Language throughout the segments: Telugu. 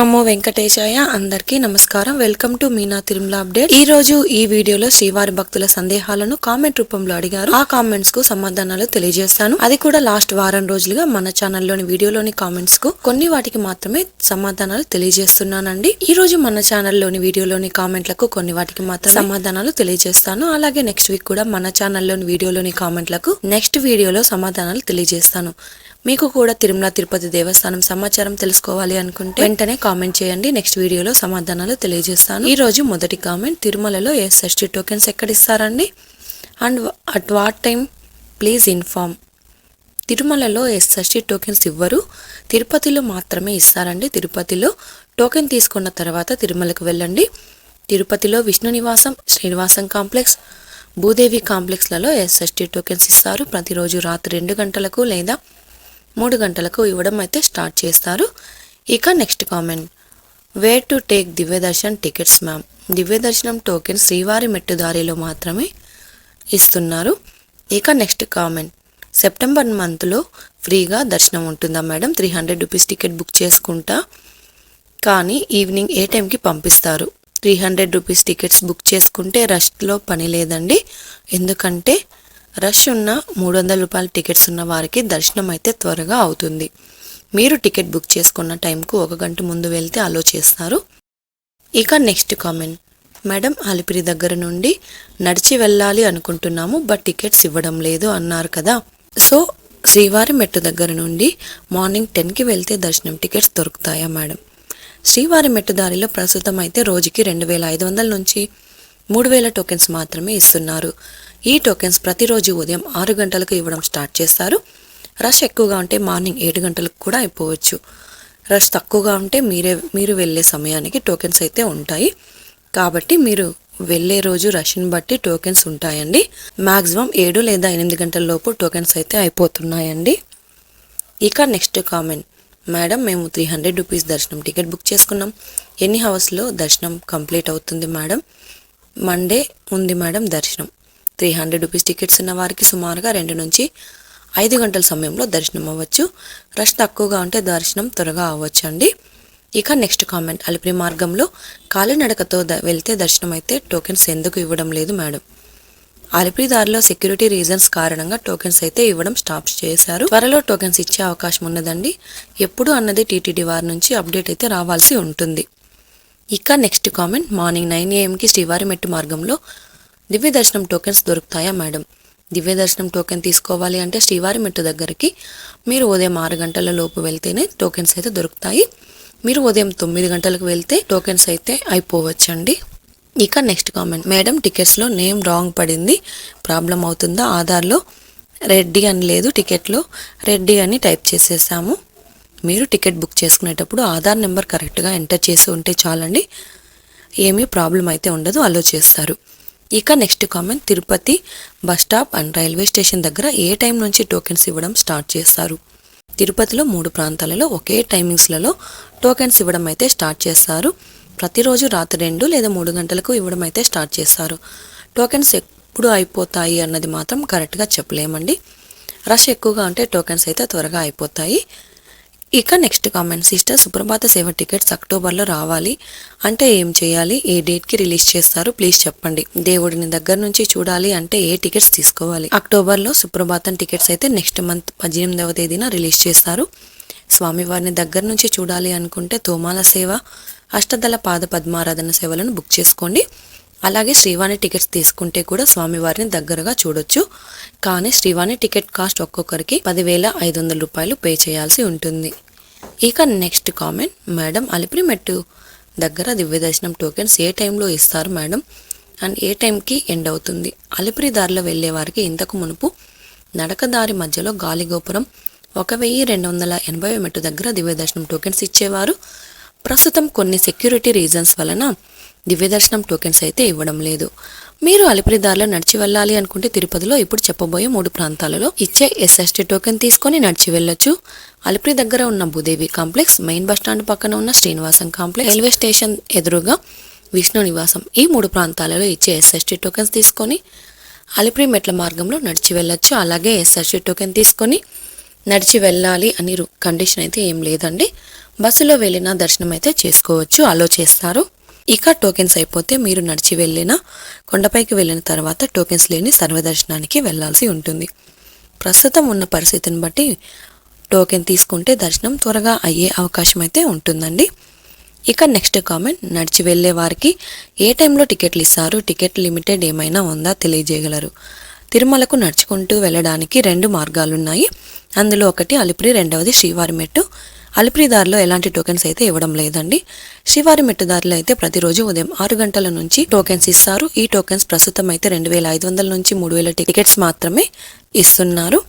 నమో వెంకటేశాయ అందరికీ నమస్కారం. Welcome to Meena Tirumala update. ఈ రోజు ఈ వీడియోలో శ్రీవారి భక్తుల సందేహాలను కామెంట్ రూపంలో అడిగారు. ఆ కామెంట్స్కు సమాధానాలు తెలియజేస్తాను. అది కూడా లాస్ట్ వారం రోజులుగా మన ఛానల్లోని వీడియోలోని కామెంట్స్కు కొన్ని వాటికి మాత్రమే సమాధానాలు తెలియజేస్తున్నానండి. ఈ రోజు మన ఛానల్లోని వీడియోలోని కామెంట్లకు కొన్ని వాటికి మాత్రం సమాధానాలు తెలియజేస్తాను. అలాగే నెక్స్ట్ వీక్ కూడా మన ఛానల్లోని వీడియోలోని కామెంట్లకు నెక్స్ట్ వీడియోలో సమాధానాలు తెలియజేస్తాను. మీకు కూడా తిరుమల తిరుపతి దేవస్థానం సమాచారం తెలుసుకోవాలి అనుకుంటే వెంటనే కామెంట్ చేయండి. నెక్స్ట్ వీడియోలో సమాధానాలు తెలియజేస్తాను. ఈ రోజు మొదటి కామెంట్ తిరుమలలో ఎస్ఎస్టీ టోకెన్స్ ఎక్కడ ఇస్తారండి and at what time please inform. తిరుమలలో ఎస్ఎస్టీ టోకెన్స్ ఇవ్వరు. తిరుపతిలో మాత్రమే ఇస్తారండి. తిరుపతిలో టోకెన్ తీసుకున్న తర్వాత తిరుమలకు వెళ్ళండి. తిరుపతిలో విష్ణు నివాసం శ్రీనివాసం కాంప్లెక్స్ భూదేవి కాంప్లెక్స్లలో ఎస్ఎస్టీ టోకెన్స్ ఇస్తారు. ప్రతిరోజు రాత్రి రెండు గంటలకు లేదా మూడు గంటలకు ఇవ్వడం అయితే స్టార్ట్ చేస్తారు. ఇక next comment. Where to take Divya darshan tickets ma'am. Divya దర్శనం టోకెన్ శ్రీవారి మెట్టుదారిలో మాత్రమే ఇస్తున్నారు. ఇక నెక్స్ట్ కామెంట్. సెప్టెంబర్ మంత్లో ఫ్రీగా దర్శనం ఉంటుందా madam? Three hundred rupees ticket book చేసుకుంటా. కానీ ఈవినింగ్ ఏ టైంకి పంపిస్తారు? Three hundred rupees tickets book చేసుకుంటే రష్లో పని లేదండి. ఎందుకంటే రష్ ఉన్న మూడు వందల రూపాయల టికెట్స్ ఉన్న వారికి దర్శనం అయితే త్వరగా అవుతుంది. మీరు టికెట్ బుక్ చేసుకున్న టైంకు ఒక గంట ముందు వెళ్తే అలో చేస్తారు. ఇక నెక్స్ట్ కామెంట్. మేడం అలిపిరి దగ్గర నుండి నడిచి వెళ్ళాలి అనుకుంటున్నాము బట్ టికెట్స్ ఇవ్వడం లేదు అన్నారు కదా. సో శ్రీవారి మెట్టు దగ్గర నుండి మార్నింగ్ టెన్కి వెళ్తే దర్శనం టికెట్స్ దొరుకుతాయా మేడం? శ్రీవారి మెట్టు దారిలో ప్రస్తుతం అయితే రోజుకి రెండు వేల ఐదు వందల నుంచి మూడు వేల టోకెన్స్ మాత్రమే ఇస్తున్నారు. ఈ టోకెన్స్ ప్రతిరోజు ఉదయం ఆరు గంటలకు ఇవ్వడం స్టార్ట్ చేస్తారు. రష్ ఎక్కువగా ఉంటే మార్నింగ్ ఏడు గంటలకు కూడా అయిపోవచ్చు. రష్ తక్కువగా ఉంటే మీరే మీరు వెళ్ళే సమయానికి టోకెన్స్ అయితే ఉంటాయి. కాబట్టి మీరు వెళ్ళే రోజు రష్ని బట్టి టోకెన్స్ ఉంటాయండి. మ్యాక్సిమం ఏడు లేదా ఎనిమిది గంటల లోపు టోకెన్స్ అయితే అయిపోతున్నాయండి. ఇక నెక్స్ట్ కామెంట్. మేడం మేము త్రీ హండ్రెడ్ రూపీస్ దర్శనం టికెట్ బుక్ చేసుకున్నాం. ఎన్ని హవర్స్లో దర్శనం కంప్లీట్ అవుతుంది మేడం? మండే ఉంది మేడం దర్శనం. త్రీ హండ్రెడ్ రూపీస్ టికెట్స్ ఉన్న వారికి సుమారుగా రెండు నుంచి ఐదు గంటల సమయంలో దర్శనం అవ్వచ్చు. రష్ తక్కువగా ఉంటే దర్శనం త్వరగా అవ్వచ్చు అండి ఇక నెక్స్ట్ కామెంట్. అలిపిరి మార్గంలో కాలినడకతో ద- వెళ్తే దర్శనం అయితే టోకెన్స్ ఎందుకు ఇవ్వడం లేదు మేడం. అలిపిరి దారిలో సెక్యూరిటీ రీజన్స్ కారణంగా టోకెన్స్ అయితే ఇవ్వడం స్టాప్ చేశారు. త్వరలో టోకెన్స్ ఇచ్చే అవకాశం ఉన్నదండి. ఎప్పుడు అన్నది టీటీడీ వారి నుంచి అప్డేట్ అయితే రావాల్సి ఉంటుంది. ఇక నెక్స్ట్ కామెంట్. మార్నింగ్ నైన్ ఏఎంకి శ్రీవారి మెట్టు మార్గంలో దివ్య దర్శనం టోకెన్స్ దొరుకుతాయా మేడం? దివ్య దర్శనం టోకెన్ తీసుకోవాలి అంటే శ్రీవారి మెట్టు దగ్గరికి. మీరు ఉదయం ఆరు గంటల లోపు వెళ్తేనే టోకెన్స్ అయితే దొరుకుతాయి. మీరు ఉదయం తొమ్మిది గంటలకు వెళ్తే టోకెన్స్ అయితే అయిపోవచ్చండి. ఇక నెక్స్ట్ కామెంట్ మేడం టికెట్స్లో నేమ్ రాంగ్ పడింది. ప్రాబ్లం అవుతుందా? ఆధార్లో రెడ్డి అని లేదు టికెట్లో. రెడ్డి అని టైప్ చేసేసాము. మీరు టికెట్ బుక్ చేసుకునేటప్పుడు ఆధార్ నెంబర్ కరెక్ట్గా ఎంటర్ చేసి ఉంటే చాలండి. ఏమీ ప్రాబ్లం అయితే ఉండదు అలో చేస్తారు. ఇక next comment Tirupati bus stop and railway station దగ్గర ఏ టైం నుంచి టోకెన్స్ ఇవ్వడం స్టార్ట్ చేస్తారు? తిరుపతిలో మూడు ప్రాంతాలలో ఒకే టైమింగ్స్లలో టోకెన్స్ ఇవ్వడం అయితే స్టార్ట్ చేస్తారు. ప్రతిరోజు రాత్రి రెండు లేదా మూడు గంటలకు ఇవ్వడం అయితే స్టార్ట్ చేస్తారు. టోకెన్స్ ఎప్పుడు అయిపోతాయి అన్నది మాత్రం కరెక్ట్గా చెప్పలేమండి. రష్ ఎక్కువగా ఉంటే టోకెన్స్ అయితే త్వరగా అయిపోతాయి. ఇక నెక్స్ట్ కామెంట్ సిస్టర్ సుప్రభాత సేవ టికెట్స్ అక్టోబర్లో రావాలి. అంటే ఏం చేయాలి? ఏ డేట్కి రిలీజ్ చేస్తారు? ప్లీజ్ చెప్పండి. దేవుడిని దగ్గర నుంచి చూడాలి అంటే ఏ టికెట్స్ తీసుకోవాలి? అక్టోబర్లో సుప్రభాతం టికెట్స్ అయితే నెక్స్ట్ మంత్ పద్దెనిమిదవ తేదీన రిలీజ్ చేస్తారు. స్వామివారిని దగ్గర నుంచి చూడాలి అనుకుంటే తోమాల సేవ అష్టదళ పాద పద్మారాధన సేవలను బుక్ చేసుకోండి. అలాగే శ్రీవాణి టికెట్స్ తీసుకుంటే కూడా స్వామివారిని దగ్గరగా చూడొచ్చు. కానీ శ్రీవాణి టికెట్ కాస్ట్ ఒక్కొక్కరికి పదివేల ఐదు వందల రూపాయలు పే చేయాల్సి ఉంటుంది. ఇక నెక్స్ట్ కామెంట్. మేడం అలిపిరి మెట్టు దగ్గర దివ్య దర్శనం టోకెన్స్ ఏ టైంలో ఇస్తారు మేడం? అండ్ ఏ టైంకి ఎండ్ అవుతుంది? అలిపిరి దారిలో వెళ్ళే వారికి ఇంతకు మునుపు నడకదారి మధ్యలో గాలిగోపురం ఒక వెయ్యి రెండు వందల ఎనభై మెట్టు దగ్గర దివ్య దర్శనం టోకెన్స్ ఇచ్చేవారు. ప్రస్తుతం కొన్ని సెక్యూరిటీ రీజన్స్ వలన దివ్య దర్శనం టోకెన్స్ అయితే ఇవ్వడం లేదు. మీరు అలిపిరి దారిలో నడిచి వెళ్ళాలి అనుకుంటే తిరుపతిలో ఇప్పుడు చెప్పబోయే మూడు ప్రాంతాలలో ఇచ్చే ఎస్ఎస్టీ టోకెన్ తీసుకొని నడిచి వెళ్ళొచ్చు. అలిపిరి దగ్గర ఉన్న Bhudevi complex main bus stand పక్కన ఉన్న శ్రీనివాసం కాంప్లెక్స్ రైల్వే స్టేషన్ ఎదురుగా విష్ణు నివాసం ఈ మూడు ప్రాంతాలలో ఇచ్చే ఎస్ఎస్టీ టోకెన్స్ తీసుకొని అలిపిరి మెట్ల మార్గంలో నడిచి వెళ్ళొచ్చు. అలాగే ఎస్ఎస్టీ టోకెన్ తీసుకొని నడిచి వెళ్ళాలి అని కండిషన్ అయితే ఏం లేదండి. బస్సులో వెళ్ళిన దర్శనం అయితే చేసుకోవచ్చు. అలో చేస్తారు. ఇక టోకెన్స్ అయిపోతే మీరు నడిచి వెళ్ళిన కొండపైకి వెళ్ళిన తర్వాత టోకెన్స్ లేని సర్వదర్శనానికి వెళ్ళాల్సి ఉంటుంది. ప్రస్తుతం ఉన్న పరిస్థితిని బట్టి టోకెన్ తీసుకుంటే దర్శనం త్వరగా అయ్యే అవకాశం అయితే ఉంటుందండి. ఇక నెక్స్ట్ కామెంట్ నడిచి వెళ్ళే వారికి ఏ టైంలో టికెట్లు ఇస్తారు? టికెట్ లిమిటెడ్ ఏమైనా ఉందా? తెలియజేయగలరు. తిరుమలకు నడుచుకుంటూ వెళ్ళడానికి రెండు మార్గాలున్నాయి. అందులో ఒకటి అలిపిరి రెండవది శ్రీవారి అలిపిరిదారిలో అలిపిరి దారిలో ఎలాంటి టోకెన్స్ అయితే ఇవ్వడం లేదండి. శ్రీవారి మెట్టుదారిలో అయితే ప్రతిరోజు ఉదయం ఆరు గంటల నుంచి టోకెన్స్ ఇస్తారు. ఈ టోకెన్స్ ప్రస్తుతం అయితే రెండు వేల ఐదు వందల నుంచి మూడు వేల టికెట్స్ మాత్రమే ఇస్తున్నారు.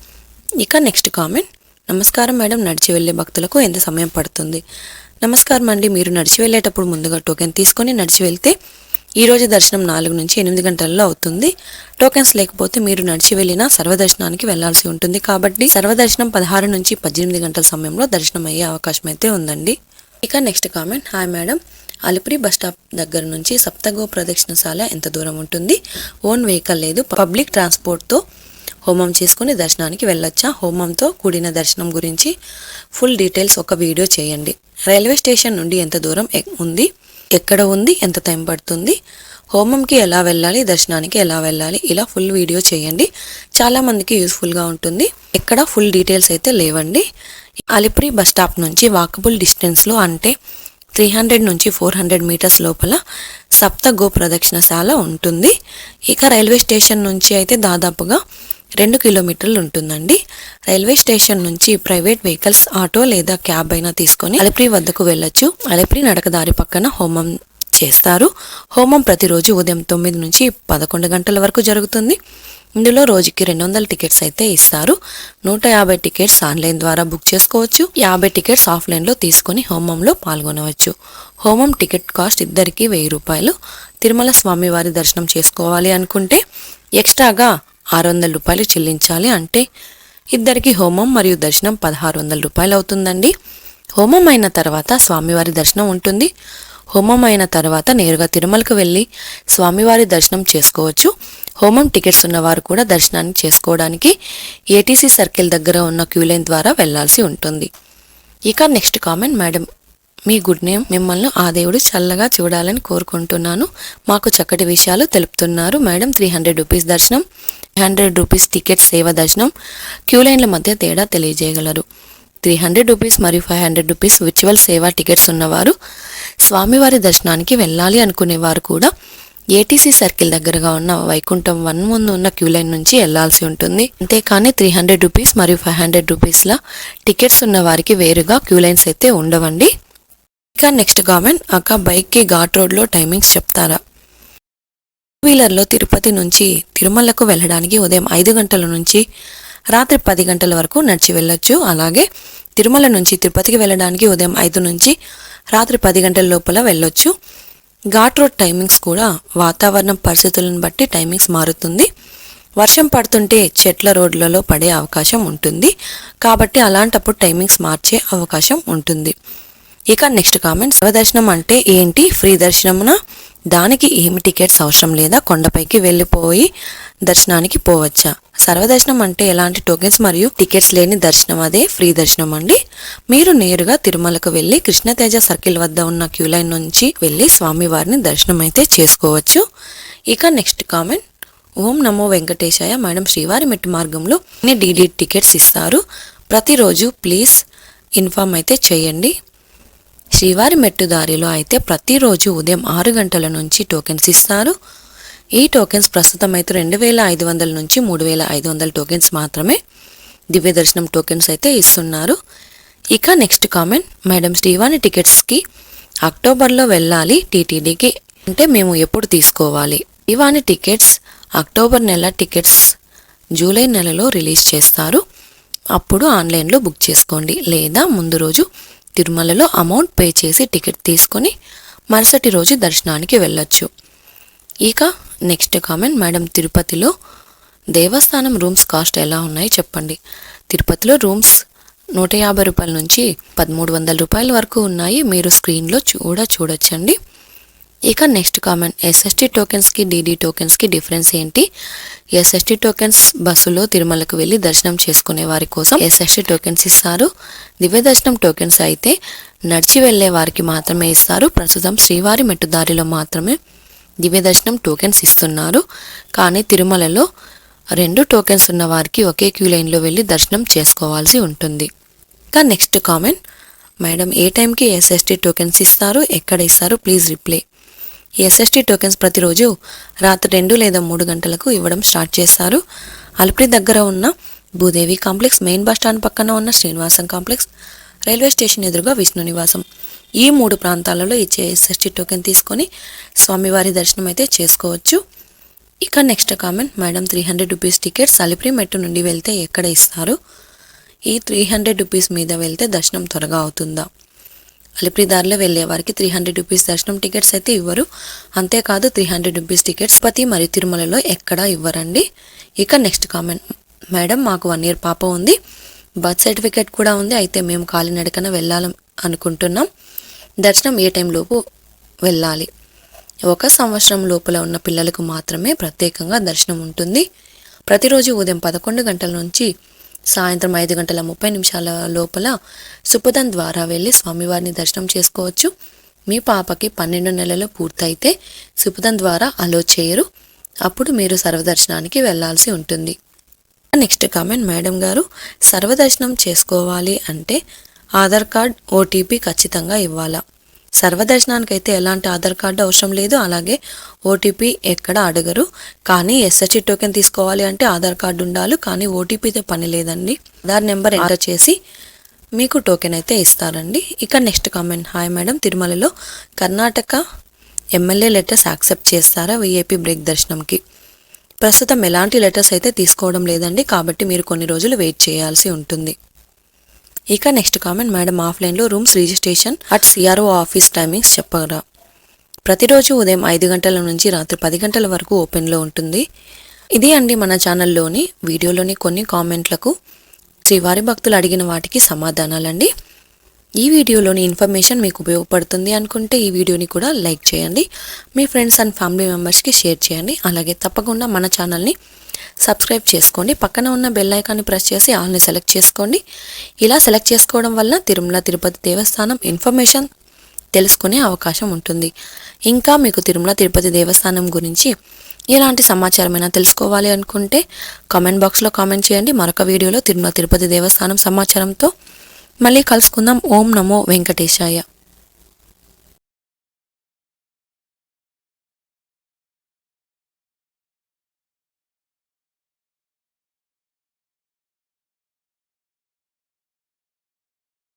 ఇక నెక్స్ట్ కామెంట్. నమస్కారం మేడం నడిచి వెళ్ళే భక్తులకు ఎంత సమయం పడుతుంది? నమస్కారం అండి మీరు నడిచి వెళ్ళేటప్పుడు ముందుగా టోకెన్ తీసుకొని నడిచి వెళ్తే ఈరోజు దర్శనం నాలుగు నుంచి ఎనిమిది గంటల్లో అవుతుంది. టోకెన్స్ లేకపోతే మీరు నడిచి వెళ్ళినా సర్వదర్శనానికి వెళ్ళాల్సి ఉంటుంది. కాబట్టి సర్వదర్శనం పదహారు నుంచి పద్దెనిమిది గంటల సమయంలో దర్శనం అయ్యే అవకాశం అయితే ఉందండి. ఇక next comment. Hi madam. Alipiri bus stop దగ్గర నుంచి సప్తగో ప్రదక్షిణశాల ఎంత దూరం ఉంటుంది? ఓన్ వెహికల్ లేదు. పబ్లిక్ ట్రాన్స్పోర్ట్తో హోమం చేసుకుని దర్శనానికి వెళ్ళొచ్చా? హోమంతో కూడిన దర్శనం గురించి ఫుల్ డీటెయిల్స్ ఒక వీడియో చేయండి. రైల్వే స్టేషన్ నుండి ఎంత దూరం ఉంది? ఎక్కడ ఉంది ఎంత టైం పడుతుంది హోమంకి ఎలా వెళ్ళాలి దర్శనానికి ఎలా వెళ్ళాలి ఇలా ఫుల్ వీడియో చేయండి. చాలా మందికి యూస్ఫుల్గా ఉంటుంది. ఎక్కడ ఫుల్ డీటెయిల్స్ అయితే లేవండి. అలిపురి బస్ స్టాప్ నుంచి వాకబుల్ డిస్టెన్స్లో అంటే త్రీ హండ్రెడ్ నుంచి ఫోర్ హండ్రెడ్ మీటర్స్ లోపల సప్త గో ప్రదక్షిణశాల ఉంటుంది. ఇక రైల్వే స్టేషన్ నుంచి అయితే దాదాపుగా రెండు కిలోమీటర్లు ఉంటుందండి. రైల్వే స్టేషన్ నుంచి ప్రైవేట్ వెహికల్స్ ఆటో లేదా క్యాబ్ అయినా తీసుకొని అలిప్రి వద్దకు వెళ్ళొచ్చు. అలిపిరి నడకదారి పక్కన హోమం చేస్తారు. హోమం ప్రతిరోజు ఉదయం తొమ్మిది నుంచి పదకొండు గంటల వరకు జరుగుతుంది. ఇందులో రోజుకి రెండు వందల టికెట్స్ అయితే ఇస్తారు. నూట యాభై టికెట్స్ ఆన్లైన్ ద్వారా బుక్ చేసుకోవచ్చు. యాభై టికెట్స్ ఆఫ్లైన్లో తీసుకొని హోమంలో పాల్గొనవచ్చు. హోమం టికెట్ కాస్ట్ ఇద్దరికి వెయ్యి రూపాయలు. తిరుమల స్వామివారి దర్శనం చేసుకోవాలి అనుకుంటే ఎక్స్ట్రాగా ఆరు వందల రూపాయలు చెల్లించాలి అంటే ఇద్దరికి హోమం మరియు దర్శనం పదహారు వందల రూపాయలు అవుతుందండి. హోమం అయిన తర్వాత స్వామివారి దర్శనం ఉంటుంది. హోమం అయిన తర్వాత నేరుగా తిరుమలకు వెళ్ళి స్వామివారి దర్శనం చేసుకోవచ్చు. హోమం టికెట్స్ ఉన్నవారు కూడా దర్శనాన్ని చేసుకోవడానికి ఏటీసీ సర్కిల్ దగ్గర ఉన్న క్యూ లైన్ ద్వారా వెళ్ళాల్సి ఉంటుంది. ఇక నెక్స్ట్ కామెంట్ మేడం మీ గుడ్ నేమ్ మిమ్మల్ని ఆ దేవుడు చల్లగా చూడాలని కోరుకుంటున్నాను. మాకు చక్కటి విషయాలు తెలుపుతున్నారు. మేడం త్రీ హండ్రెడ్ రూపీస్ దర్శనం. హండ్రెడ్ రూపీస్ టికెట్ సేవ దర్శనం క్యూ లైన్ల మధ్య తేడా తెలియజేయగలరు. త్రీ హండ్రెడ్ రూపీస్ మరియు ఫైవ్ హండ్రెడ్ రూపీస్ విర్చువల్ సేవా టికెట్స్ ఉన్నవారు స్వామివారి దర్శనానికి వెళ్ళాలి అనుకునేవారు కూడా ఏటీసీ సర్కిల్ దగ్గరగా ఉన్న వైకుంఠం వన్ ముందు ఉన్న క్యూ లైన్ నుంచి వెళ్ళాల్సి ఉంటుంది. అంతేకాని త్రీ హండ్రెడ్ రూపీస్ మరియు ఫైవ్ హండ్రెడ్ రూపీస్ల టికెట్స్ ఉన్న వారికి వేరుగా క్యూ లైన్స్ అయితే ఉండవండి. ఇక నెక్స్ట్ కామెంట్. అక్క బైక్కి ఘాట్ రోడ్లో టైమింగ్స్ చెప్తారా? వీలర్లో తిరుపతి నుంచి తిరుమలకు వెళ్ళడానికి ఉదయం ఐదు గంటల నుంచి రాత్రి పది గంటల వరకు నడిచి వెళ్ళొచ్చు. అలాగే తిరుమల నుంచి తిరుపతికి వెళ్ళడానికి ఉదయం ఐదు నుంచి రాత్రి పది గంటల లోపల వెళ్ళొచ్చు. ఘాట్ రోడ్ టైమింగ్స్ కూడా వాతావరణం పరిస్థితులను బట్టి టైమింగ్స్ మారుతుంది. వర్షం పడుతుంటే చెట్ల రోడ్లలో పడే అవకాశం ఉంటుంది. కాబట్టి అలాంటప్పుడు టైమింగ్స్ మార్చే అవకాశం ఉంటుంది. ఇక నెక్స్ట్ కామెంట్ సర్వదర్శనం అంటే ఏంటి? ఫ్రీ దర్శనమున? దానికి ఏమి టికెట్స్ అవసరం లేదా? కొండపైకి వెళ్ళిపోయి దర్శనానికి పోవచ్చా? సర్వదర్శనం అంటే ఎలాంటి టోకెన్స్ మరియు టికెట్స్ లేని దర్శనం? అదే ఫ్రీ దర్శనం అండి. మీరు నేరుగా తిరుమలకు వెళ్ళి కృష్ణతేజ సర్కిల్ వద్ద ఉన్న క్యూ లైన్ నుంచి వెళ్ళి స్వామివారిని దర్శనం అయితే చేసుకోవచ్చు. ఇక నెక్స్ట్ కామెంట్. ఓం నమో వెంకటేశాయ. మేడం శ్రీవారి మెట్టు మార్గంలో డీడీ టికెట్స్ ఇస్తారు? ప్రతిరోజు ప్లీజ్ ఇన్ఫామ్ అయితే చేయండి. శ్రీవారి మెట్టు దారిలో అయితే ప్రతిరోజు ఉదయం ఆరు గంటల నుంచి టోకెన్స్ ఇస్తారు. ఈ టోకెన్స్ ప్రస్తుతం అయితే రెండు వేల ఐదు వందల నుంచి మూడు వేల ఐదు వందల టోకెన్స్ మాత్రమే దివ్య దర్శనం టోకెన్స్ అయితే ఇస్తున్నారు. ఇక నెక్స్ట్ కామెంట్. మేడం శ్రీవాణి టికెట్స్కి అక్టోబర్లో వెళ్ళాలి టీటీడీకి అంటే మేము ఎప్పుడు తీసుకోవాలి? శ్రీవాణి టికెట్స్ అక్టోబర్ నెల టికెట్స్ జూలై నెలలో రిలీజ్ చేస్తారు. అప్పుడు ఆన్లైన్లో బుక్ చేసుకోండి. లేదా ముందు రోజు తిరుమలలో అమౌంట్ పే చేసి టికెట్ తీసుకొని మరుసటి రోజు దర్శనానికి వెళ్ళొచ్చు. ఇక నెక్స్ట్ కామెంట్ మేడం తిరుపతిలో దేవస్థానం రూమ్స్ కాస్ట్ ఎలా ఉన్నాయి చెప్పండి. తిరుపతిలో రూమ్స్ నూట యాభై రూపాయల నుంచి పదమూడు వందల రూపాయల వరకు ఉన్నాయి. మీరు స్క్రీన్లో కూడా చూడొచ్చండి. ఇక నెక్స్ట్ కామెంట్. ఎస్ఎస్టీ టోకెన్స్కి డీడీ టోకెన్స్కి డిఫరెన్స్ ఏంటి? ఎస్ఎస్టీ టోకెన్స్ బస్సులో తిరుమలకు వెళ్ళి దర్శనం చేసుకునే వారి కోసం ఎస్ఎస్టీ టోకెన్స్ ఇస్తారు. దివ్య దర్శనం టోకెన్స్ అయితే నడిచి వెళ్ళే వారికి మాత్రమే ఇస్తారు. ప్రస్తుతం శ్రీవారి మెట్టుదారిలో మాత్రమే దివ్య దర్శనం టోకెన్స్ ఇస్తున్నారు. కానీ తిరుమలలో రెండు టోకెన్స్ ఉన్న వారికి ఒకే క్యూ లైన్లో వెళ్ళి దర్శనం చేసుకోవాల్సి ఉంటుంది. ఇంకా నెక్స్ట్ కామెంట్. మేడం ఏ టైంకి ఎస్ఎస్టీ టోకెన్స్ ఇస్తారు? ఎక్కడ ఇస్తారు? ప్లీజ్ రిప్లై ఎస్ఎస్టీ టోకెన్స్ ప్రతిరోజు రాత్రి రెండు లేదా మూడు గంటలకు ఇవ్వడం స్టార్ట్ చేస్తారు. అలిపిరి దగ్గర ఉన్న Bhudevi complex main bus stand పక్కన ఉన్న శ్రీనివాసం కాంప్లెక్స్ రైల్వే స్టేషన్ ఎదురుగా విష్ణు నివాసం. ఈ మూడు ప్రాంతాలలో ఇచ్చే ఎస్ఎస్టీ టోకెన్ తీసుకొని స్వామివారి దర్శనం అయితే చేసుకోవచ్చు. ఇక next comment madam three hundred rupees tickets Alipiri మెట్టు నుండి వెళ్తే ఎక్కడ ఇస్తారు? ఈ త్రీ హండ్రెడ్ రూపీస్ మీద వెళ్తే దర్శనం త్వరగా అవుతుందా? అలిపిరిదారిలో దారిలో వెళ్ళే వారికి త్రీ హండ్రెడ్ రూపీస్ దర్శనం టికెట్స్ అయితే ఇవ్వరు. అంతేకాదు త్రీ హండ్రెడ్ రూపీస్ టికెట్స్ పతి మరియు తిరుమలలో ఎక్కడా ఇవ్వరండి. ఇక నెక్స్ట్ కామెంట్ మేడం మాకు వన్ ఇయర్ పాప ఉంది. బర్త్ సర్టిఫికేట్ కూడా ఉంది అయితే మేము కాలినడకన వెళ్ళాలి అనుకుంటున్నాం. దర్శనం ఏ టైంలోపు వెళ్ళాలి? ఒక సంవత్సరం లోపల ఉన్న పిల్లలకు మాత్రమే ప్రత్యేకంగా దర్శనం ఉంటుంది. ప్రతిరోజు ఉదయం పదకొండు గంటల నుంచి సాయంత్రం ఐదు గంటల ముప్పై నిమిషాల లోపల సుపదం ద్వారా వెళ్ళి స్వామివారిని దర్శనం చేసుకోవచ్చు. మీ పాపకి పన్నెండు నెలలు పూర్తయితే సుపదం ద్వారా అలో చేయరు. అప్పుడు మీరు సర్వదర్శనానికి వెళ్ళాల్సి ఉంటుంది. నెక్స్ట్ కామెంట్ మేడం గారు సర్వదర్శనం చేసుకోవాలి అంటే ఆధార్ కార్డ్ ఓటీపీ ఖచ్చితంగా ఇవ్వాలా? సర్వదర్శనానికి అయితే ఎలాంటి ఆధార్ కార్డు అవసరం లేదు. అలాగే ఓటీపీ ఎక్కడ అడగరు. కానీ ఎస్ఎస్టీ టోకెన్ తీసుకోవాలి అంటే ఆధార్ కార్డు ఉండాలి. కానీ ఓటీపీతో పని లేదండి. ఆధార్ నెంబర్ ఎంటర్ చేసి మీకు టోకెన్ అయితే ఇస్తారండి. ఇక నెక్స్ట్ కామెంట్. Hi madam. తిరుమలలో కర్ణాటక ఎమ్మెల్యే లెటర్స్ యాక్సెప్ట్ చేస్తారా? వీఐపీ బ్రేక్ దర్శనంకి. ప్రస్తుతం ఎలాంటి లెటర్స్ అయితే తీసుకోవడం లేదండి. కాబట్టి మీరు కొన్ని రోజులు వెయిట్ చేయాల్సి ఉంటుంది. ఇక నెక్స్ట్ కామెంట్ మేడం ఆఫ్లైన్లో rooms registration at CRO office timings చెప్పగలరా? ప్రతిరోజు ఉదయం ఐదు గంటల నుంచి రాత్రి పది గంటల వరకు ఓపెన్లో ఉంటుంది. ఇది అండి మన ఛానల్లోని వీడియోలోని కొన్ని కామెంట్లకు శ్రీవారి భక్తులు అడిగిన వాటికి సమాధానాలండి. ఈ వీడియోలోని ఇన్ఫర్మేషన్ మీకు ఉపయోగపడుతుంది అనుకుంటే ఈ వీడియోని కూడా లైక్ చేయండి. మీ ఫ్రెండ్స్ అండ్ ఫ్యామిలీ మెంబర్స్కి షేర్ చేయండి. అలాగే తప్పకుండా మన ఛానల్ని సబ్స్క్రైబ్ చేసుకోండి. పక్కన ఉన్న బెల్ ఐకాన్ని ప్రెస్ చేసి ఆల్ని సెలెక్ట్ చేసుకోండి. ఇలా సెలెక్ట్ చేసుకోవడం వల్ల తిరుమల తిరుపతి దేవస్థానం ఇన్ఫర్మేషన్ తెలుసుకునే అవకాశం ఉంటుంది. ఇంకా మీకు తిరుమల తిరుపతి దేవస్థానం గురించి ఎలాంటి సమాచారమైనా తెలుసుకోవాలి అనుకుంటే కామెంట్ బాక్స్లో కామెంట్ చేయండి. మరొక వీడియోలో తిరుమల తిరుపతి దేవస్థానం సమాచారంతో మళ్ళీ కలుసుకుందాం. ఓం నమో వెంకటేశాయ.